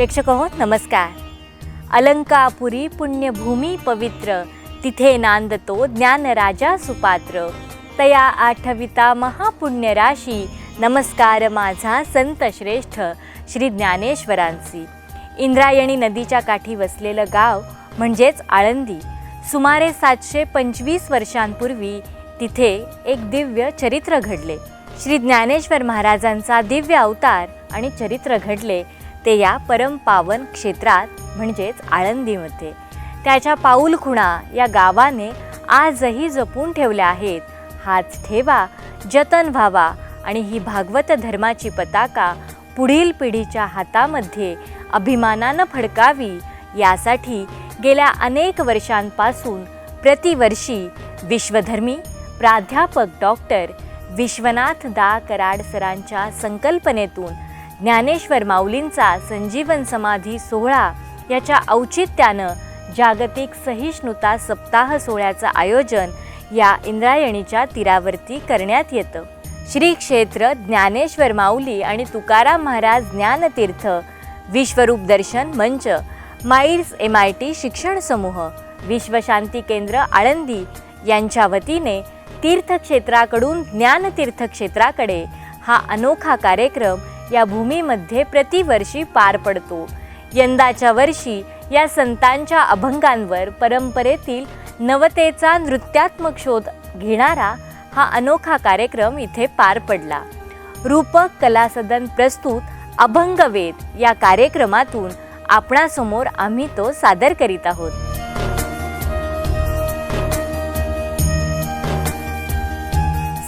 प्रेक्षक हो नमस्कार. अलंकापुरी पुण्यभूमी पवित्र तिथे नांदतो ज्ञानराजा सुपात्र. तया आठविता महापुण्य राशी नमस्कार माझा संत श्रेष्ठ श्री ज्ञानेश्वरांची इंद्रायणी नदीच्या काठी वसलेलं गाव म्हणजेच आळंदी. सुमारे सातशे पंचवीस वर्षांपूर्वी तिथे एक दिव्य चरित्र घडले. श्री ज्ञानेश्वर महाराजांचा दिव्य अवतार आणि चरित्र घडले. ते या परमपावन क्षेत्रात म्हणजेच आळंदीमध्ये. त्याच्या पाऊलखुणा या गावाने आजही जपून ठेवल्या आहेत. हाच ठेवा जतन व्हावा आणि ही भागवत धर्माची पताका पुढील पिढीच्या हातामध्ये अभिमानानं फडकावी यासाठी गेल्या अनेक वर्षांपासून प्रतिवर्षी विश्वधर्मी प्राध्यापक डॉक्टर विश्वनाथ दा कराड सरांच्या संकल्पनेतून ज्ञानेश्वर माऊलींचा संजीवन समाधी सोहळा याच्या औचित्यानं जागतिक सहिष्णुता सप्ताह सोहळ्याचं आयोजन या इंद्रायणीच्या तीरावरती करण्यात येतं. श्री क्षेत्र ज्ञानेश्वर माऊली आणि तुकाराम महाराज ज्ञानतीर्थ विश्वरूप दर्शन मंच माईल्स एम आय टी शिक्षण समूह विश्वशांती केंद्र आळंदी यांच्या वतीने तीर्थक्षेत्राकडून ज्ञानतीर्थ क्षेत्राकडे हा अनोखा कार्यक्रम या भूमीमध्ये प्रतिवर्षी पार पडतो. यंदाच्या वर्षी या संतांच्या अभंगांवर परंपरेतील नवतेचा नृत्यात्मक शोध घेणारा हा अनोखा कार्यक्रम इथे पार पडला. रूपक कलासदन प्रस्तुत अभंगवेद या कार्यक्रमातून आपणासमोर आम्ही तो सादर करीत आहोत.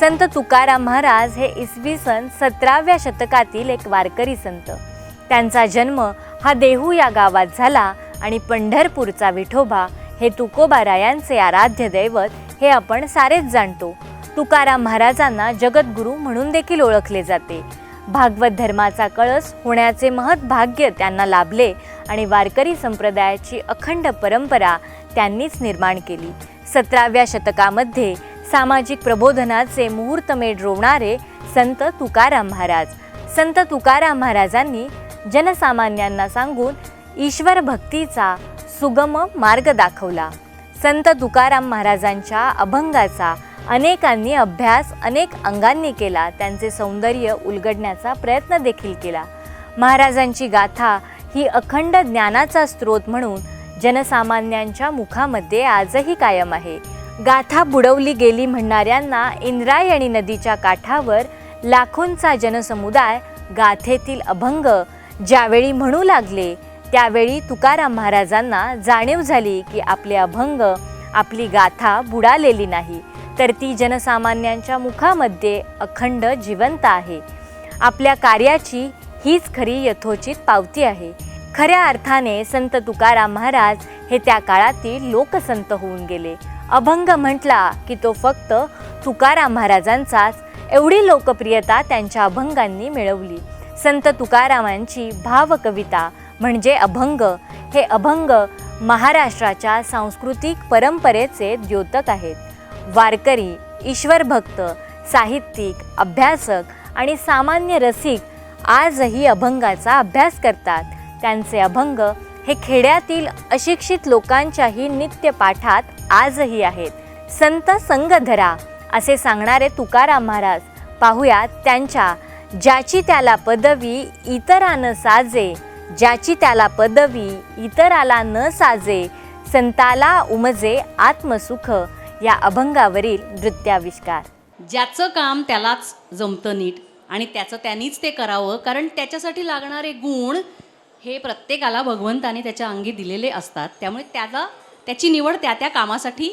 संत तुकाराम महाराज हे इसवी सन सतराव्या शतकातील एक वारकरी संत. त्यांचा जन्म हा देहू या गावात झाला आणि पंढरपूरचा विठोबा हे तुकोबारायांचे आराध्य दैवत हे आपण सारेच जाणतो. तुकाराम महाराजांना जगद्गुरू म्हणून देखील ओळखले जाते. भागवत धर्माचा कळस होण्याचे महत् भाग्य त्यांना लाभले आणि वारकरी संप्रदायाची अखंड परंपरा त्यांनीच निर्माण केली. सतराव्या शतकामध्ये सामाजिक प्रबोधनाचे मुहूर्तमेढ रोवणारे संत तुकाराम महाराज. संत तुकाराम महाराजांनी जनसामान्यांना सांगून ईश्वर भक्तीचा सुगम मार्ग दाखवला. संत तुकाराम महाराजांच्या अभंगाचा अनेकांनी अभ्यास अनेक अंगांनी केला त्यांचे सौंदर्य उलगडण्याचा प्रयत्न देखील केला. महाराजांची गाथा ही अखंड ज्ञानाचा स्रोत म्हणून जनसामान्यांच्या मुखामध्ये आजही कायम आहे. गाथा बुडवली गेली म्हणणाऱ्यांना इंद्रायणी नदीच्या काठावर लाखोंचा जनसमुदाय गाथेतील अभंग ज्यावेळी म्हणू लागले त्यावेळी तुकाराम महाराजांना जाणीव झाली की आपले अभंग आपली गाथा बुडालेली नाही तर ती जनसामान्यांच्या मुखामध्ये अखंड जिवंत आहे. आपल्या कार्याची हीच खरी यथोचित पावती आहे. खऱ्या अर्थाने संत तुकाराम महाराज हे त्या काळातील लोकसंत होऊन गेले. अभंग म्हटला की तो फक्त तुकाराम महाराजांचाच. एवढी लोकप्रियता त्यांच्या अभंगांनी मिळवली. संत तुकारामांची भावकविता म्हणजे अभंग हे अभंग महाराष्ट्राच्या सांस्कृतिक परंपरेचे द्योतक आहेत. वारकरी ईश्वरभक्त साहित्यिक अभ्यासक आणि सामान्य रसिक आजही अभंगाचा अभ्यास करतात. त्यांचे अभंग हे खेड्यातील अशिक्षित लोकांच्याही नित्य पाठात आजही आहेत. संत संगधरा असे सांगणारे तुकाराम महाराज पाहुयात त्यांच्या ज्याची त्याला पदवी इतरानं साजे ज्याची त्याला पदवी इतराला न साजे संताला उमजे आत्मसुख या अभंगावरील नृत्याविष्कार. ज्याचं काम त्यालाच जमतं नीट आणि त्याचं त्यांनीच ते करावं कारण त्याच्यासाठी लागणारे गुण हे प्रत्येकाला भगवंताने त्याच्या अंगी दिलेले असतात. त्यामुळे त्याला त्याची निवड त्या त्या कामासाठी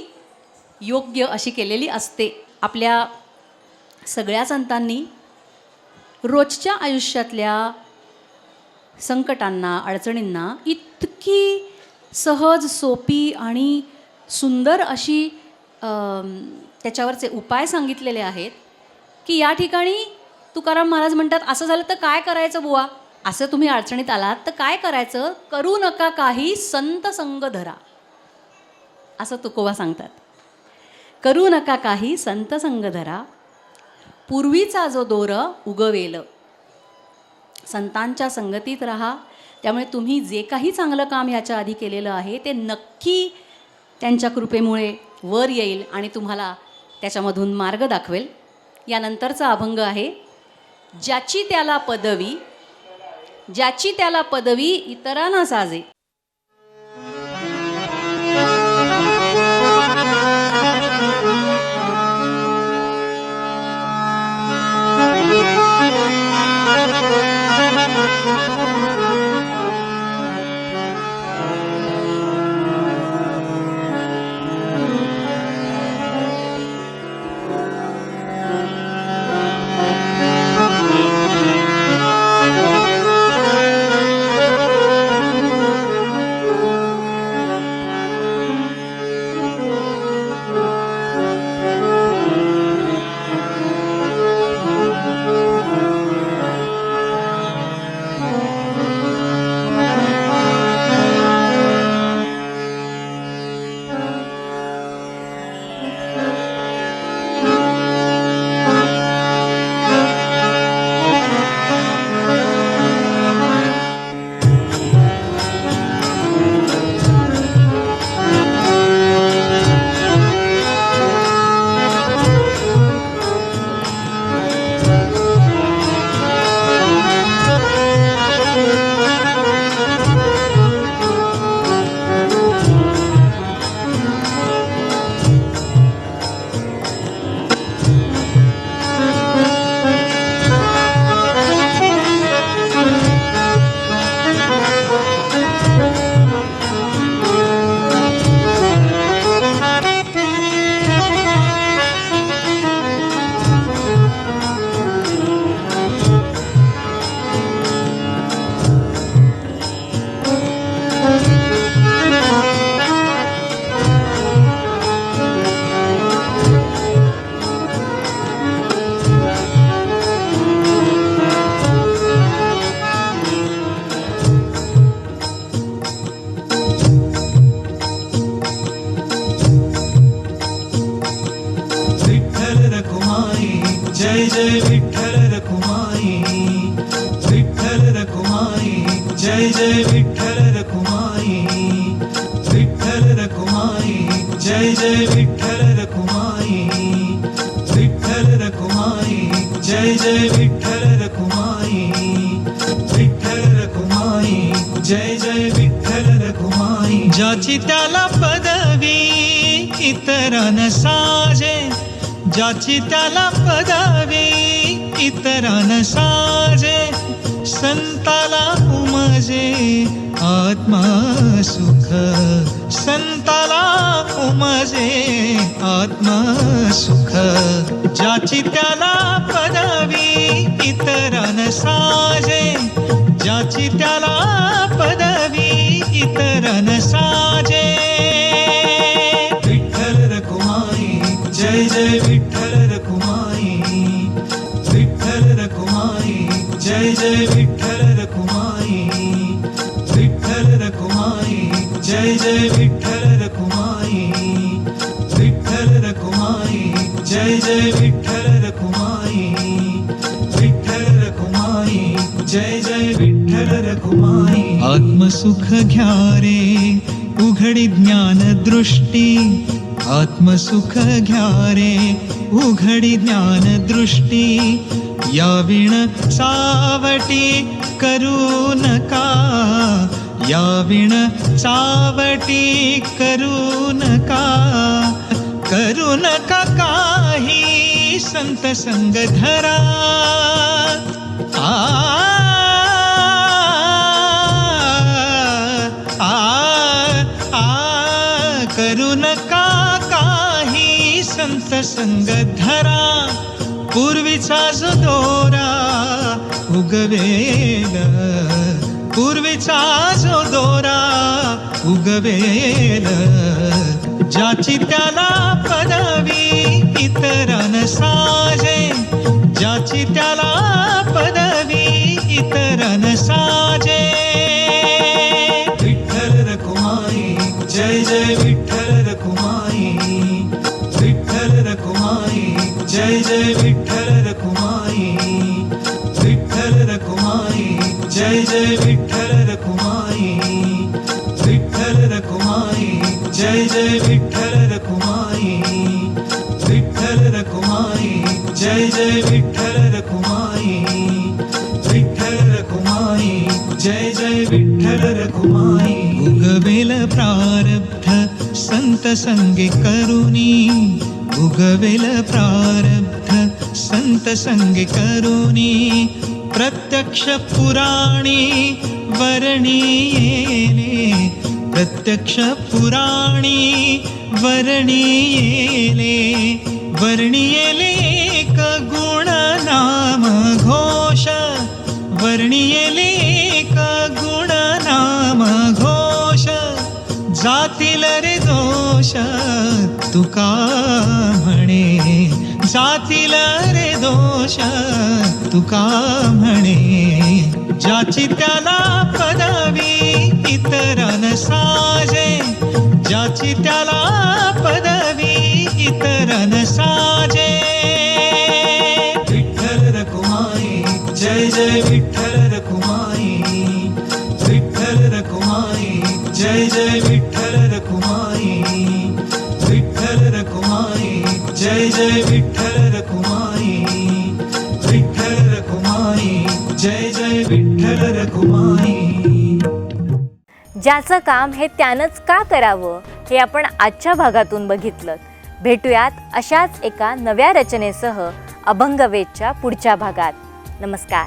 योग्य अशी केलेली असते. आपल्या सगळ्या संतांनी रोजच्या आयुष्यातल्या संकटांना अडचणींना इतकी सहज सोपी आणि सुंदर अशी त्याच्यावरचे उपाय सांगितलेले आहेत की या ठिकाणी तुकाराम महाराज म्हणतात असं झालं तर काय करायचं बुवा? असं तुम्ही अडचणीत आलात तर काय करायचं? करू नका काही संत संग धरा. असं तुकोबा सांगतात. करू नका काही संत संग धरा. पूर्वीचा जो दोर उगवेल. संतांच्या संगतीत राहा. त्यामुळे तुम्ही जे काही चांगलं काम ह्याच्या आधी केलेलं आहे ते नक्की त्यांच्या कृपेमुळे वर येईल आणि तुम्हाला त्याच्यामधून मार्ग दाखवेल. यानंतरचा अभंग आहे ज्याची त्याला पदवी ज्याची त्याला पदवी इतरांना साजे. जय जय विठ्ठल रखुमाई विठ्ठल रखुमाई जय जय विठ्ठल रखुमाई विठ्ठल रखुमाई जय जय विठ्ठल रखुमाई। ज्याची त्याला पदवी इतरान साजे ज्याची त्याला पदवी इतरान साजे संताला उमजे आत्मा सुख उमजे आत्मा सुख ज्याची त्याला पदवी इतरन साजे ज्याची त्याला पदवी इतरन साजे. विठ्ठल रखुमाई जय जय विठ्ठल. जय जय विठ्ठल रघुमाई. आत्मसुख घ्या रे उघडी ज्ञान दृष्टी. आत्मसुख घ्या रे उघडी ज्ञान दृष्टी. या विण सावटी करू नका. या विण सावटी करू नका. करू नका काही संत संग धरा. संग धरा पूर्वीचा जो दोरा उगवेल. पूर्वीचा जो दोरा उगवेल. ज्याची त्याला पदवी इतरन साजे ज्याची त्याला पदवी इतरन साजे जय जय विठ्ठल रखुमाई विठ्ठल रखुमाई जय जय विठ्ठल रखुमाई विठ्ठल रखुमाई जय जय विठ्ठल रखुमाई विठ्ठल रखुमाई जय जय विठ्ठल रखुमाई विठ्ठल रखुमाई जय जय विठ्ठल रखुमाई। उगवेल प्रारब्ध संत संगे करुणी उगवेल प्रारब्ध संत संगे करुणी प्रत्यक्ष पुराणी वर्णी येले प्रत्यक्ष पुराणी वर्णी येले वर्णी येले एक गुण नाम घोष. वर्णी येले एक गुण नाम घोष. जातील रे दोष. तुका म्हणे जातील रे दोष तुका म्हणे ज्याची त्याला पदवी ज्याचं काम हे त्यानंच का करावं हे आपण आजच्या भागातून बघितलं. भेटूयात अशाच एका नव्या रचनेसह अभंगवेदच्या पुढच्या भागात. नमस्कार.